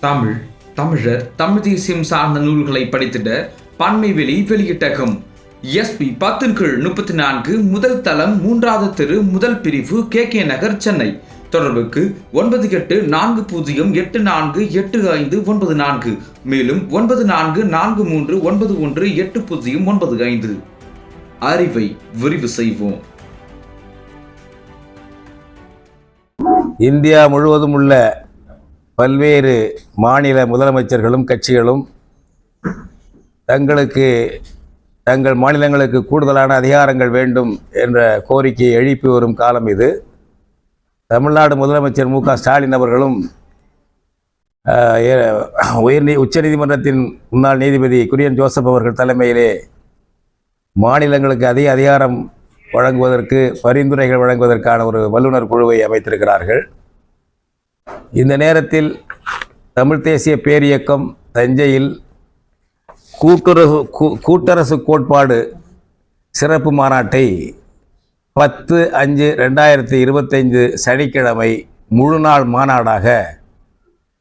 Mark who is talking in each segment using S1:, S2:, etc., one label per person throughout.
S1: தமிழ் தமிழர் தமிழ் தேசியம் சார்ந்த நூல்களை படித்திட பன்மை வெளி வெளியிட்டகம் எஸ்பி பத்தின் கீழ் முப்பத்தி நான்கு முதல் தளம் மூன்றாவது தெரு முதல் பிரிவு கே கே நகர் சென்னை. தொடர்புக்கு ஒன்பது எட்டு நான்கு பூஜ்ஜியம் எட்டு நான்கு எட்டு ஐந்து ஒன்பது நான்கு. மேலும் ஒன்பது நான்கு நான்கு மூன்று ஒன்பது ஒன்று எட்டு பூஜ்ஜியம் ஒன்பது ஐந்து. அறிவை விரிவு செய்வோம்.
S2: இந்தியா முழுவதும் உள்ள பல்வேறு மாநில முதலமைச்சர்களும் கட்சிகளும் தங்களுக்கு தங்கள் மாநிலங்களுக்கு கூடுதலான அதிகாரங்கள் வேண்டும் என்ற கோரிக்கையை எழுப்பி வரும் காலம் இது. தமிழ்நாடு முதலமைச்சர் மு க ஸ்டாலின் அவர்களும் உயர் நீ உச்சநீதிமன்றத்தின் முன்னாள் நீதிபதி குரியன் ஜோசப் அவர்கள் தலைமையிலே மாநிலங்களுக்கு அதிக அதிகாரம் வழங்குவதற்கு பரிந்துரைகள் வழங்குவதற்கான ஒரு வல்லுநர் குழுவை அமைத்திருக்கிறார்கள். இந்த நேரத்தில் தமிழ் தேசிய பேரியக்கம் தஞ்சையில் கூட்டுறவு கூ- கூட்டரசு கோட்பாடு சிறப்பு மாநாட்டை பத்து அஞ்சு ரெண்டாயிரத்தி இருபத்தைந்து சனிக்கிழமை முழு நாள் மாநாடாக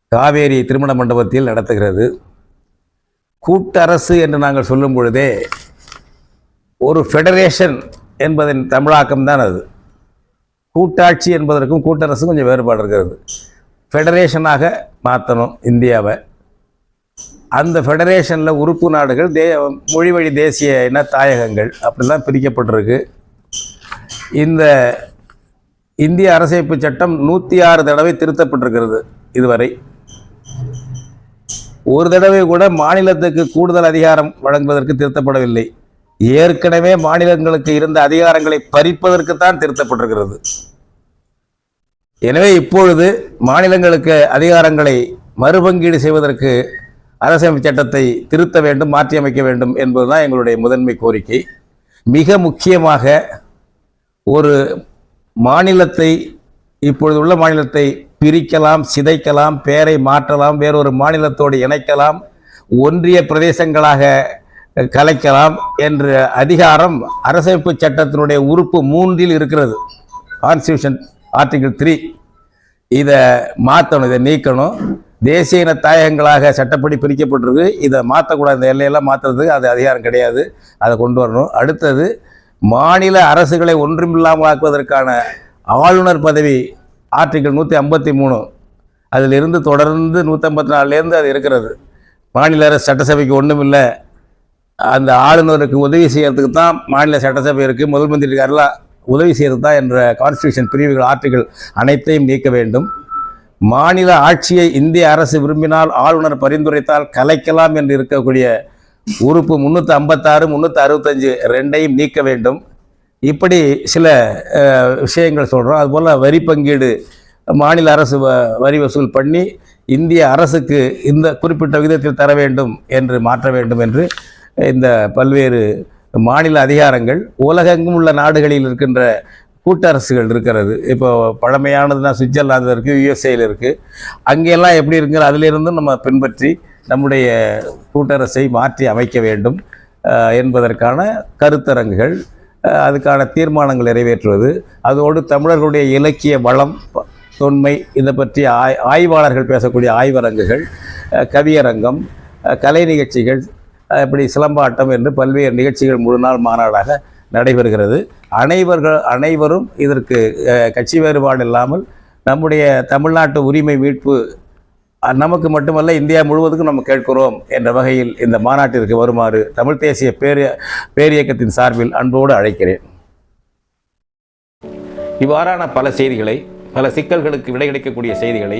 S2: காவேரி திருமண மண்டபத்தில் நடத்துகிறது. கூட்டரசு என்று நாங்கள் சொல்லும் பொழுதே ஒரு ஃபெடரேஷன் என்பதன் தமிழாக்கம் தான் அது. கூட்டாட்சி என்பதற்கும் கூட்டரசும் கொஞ்சம் வேறுபாடு இருக்கிறது. ஃபெடரேஷனாக மாற்றணும் இந்தியாவை. அந்த ஃபெடரேஷனில் உறுப்பு நாடுகள் தே மொழி வழி தேசிய இன தாயகங்கள் அப்படிலாம் பிரிக்கப்பட்டிருக்கு. இந்த இந்திய அரசமைப்பு சட்டம் நூற்றி ஆறு தடவை திருத்தப்பட்டிருக்கிறது இதுவரை. ஒரு தடவை கூட மாநிலத்துக்கு கூடுதல் அதிகாரம் வழங்குவதற்கு திருத்தப்படவில்லை. ஏற்கனவே மாநிலங்களுக்கு இருந்த அதிகாரங்களை பறிப்பதற்கு தான் திருத்தப்பட்டிருக்கிறது. எனவே இப்பொழுது மாநிலங்களுக்கு அதிகாரங்களை மறுபங்கீடு செய்வதற்கு அரசியமைப்பு சட்டத்தை திருத்த வேண்டும் மாற்றியமைக்க வேண்டும் என்பதுதான் எங்களுடைய முதன்மை கோரிக்கை. மிக முக்கியமாக ஒரு மாநிலத்தை இப்பொழுது உள்ள மாநிலத்தை பிரிக்கலாம் சிதைக்கலாம் பெயரை மாற்றலாம் வேறொரு மாநிலத்தோடு இணைக்கலாம் ஒன்றிய பிரதேசங்களாக கலைக்கலாம் என்ற அதிகாரம் அரசமைப்பு சட்டத்தினுடைய உறுப்பு மூன்றில் இருக்கிறது. கான்ஸ்டியூஷன் ஆர்டிகிள் த்ரீ இதை மாற்றணும் இதை நீக்கணும். தேசிய இன தாயகங்களாக சட்டப்படி பிரிக்கப்பட்டிருக்கு. இதை மாற்றக்கூடாது இந்த எல்லையெல்லாம் மாற்றுறதுக்கு அது அதிகாரம் கிடையாது. அதை கொண்டு வரணும். அடுத்தது மாநில அரசுகளை ஒன்றுமில்லாமல் ஆக்குவதற்கான ஆளுநர் பதவி ஆர்டிகிள் நூற்றி ஐம்பத்தி மூணு. அதிலிருந்து தொடர்ந்து நூற்றம்பத்தி நாலுலேருந்து அது இருக்கிறது. மாநில அரசு சட்டசபைக்கு ஒன்றும் இல்லை அந்த ஆளுநருக்கு உதவி செய்யறதுக்கு தான் மாநில சட்டசபை இருக்குது முதல் மந்திரி இருக்காருலாம் உதவி செய்கிறது தான் என்ற கான்ஸ்டியூஷன் பிரிவுகள் ஆர்டிகள் அனைத்தையும் நீக்க வேண்டும். மாநில ஆட்சியை இந்திய அரசு விரும்பினால் ஆளுநர் பரிந்துரைத்தால் கலைக்கலாம் என்று இருக்கக்கூடிய உறுப்பு முந்நூற்றி ஐம்பத்தாறு முந்நூற்றி அறுபத்தஞ்சு ரெண்டையும் நீக்க வேண்டும். இப்படி சில விஷயங்கள் சொல்கிறோம் அதுபோல் வரி பங்கீடு மாநில அரசு வ- வரி வசூல் பண்ணி இந்திய அரசுக்கு இந்த குறிப்பிட்ட விகிதத்தில் தர வேண்டும் என்று மாற்ற வேண்டும் என்று இந்த பல்வேறு மாநில அதிகாரங்கள் உலகெங்கும் உள்ள நாடுகளில் இருக்கின்ற கூட்டரசுகள் இருக்கிறது. இப்போ பழமையானதுன்னா சுவிட்சர்லாந்தில் இருக்குது யுஎஸ்ஏயில் இருக்குது அங்கெல்லாம் எப்படி இருக்குங்கிற அதிலிருந்தும் நம்ம பின்பற்றி நம்முடைய கூட்டரசை மாற்றி அமைக்க வேண்டும் என்பதற்கான கருத்தரங்குகள் அதுக்கான தீர்மானங்கள் நிறைவேற்றுவது. அதோடு தமிழர்களுடைய இலக்கிய வளம் தொன்மை இதை பற்றி ஆய் ஆய்வாளர்கள் பேசக்கூடிய ஆய்வரங்குகள் கவியரங்கம் கலை நிகழ்ச்சிகள் இப்படி சிலம்பாட்டம் என்று பல்வேறு நிகழ்ச்சிகள் முழு நாள் மாநாடாக நடைபெறுகிறது. அனைவர்கள் அனைவரும் இதற்கு கட்சி வேறுபாடு இல்லாமல் நம்முடைய தமிழ்நாட்டு உரிமை மீட்பு நமக்கு மட்டுமல்ல இந்தியா முழுவதுக்கும் நம்ம கேட்கிறோம் என்ற வகையில் இந்த மாநாட்டிற்கு வருமாறு தமிழ் தேசிய பேர் பேரியக்கத்தின் சார்பில் அன்போடு அழைக்கிறேன். இவ்வாறான பல செய்திகளை பல சிக்கல்களுக்கு விடை கிடைக்கக்கூடிய செய்திகளை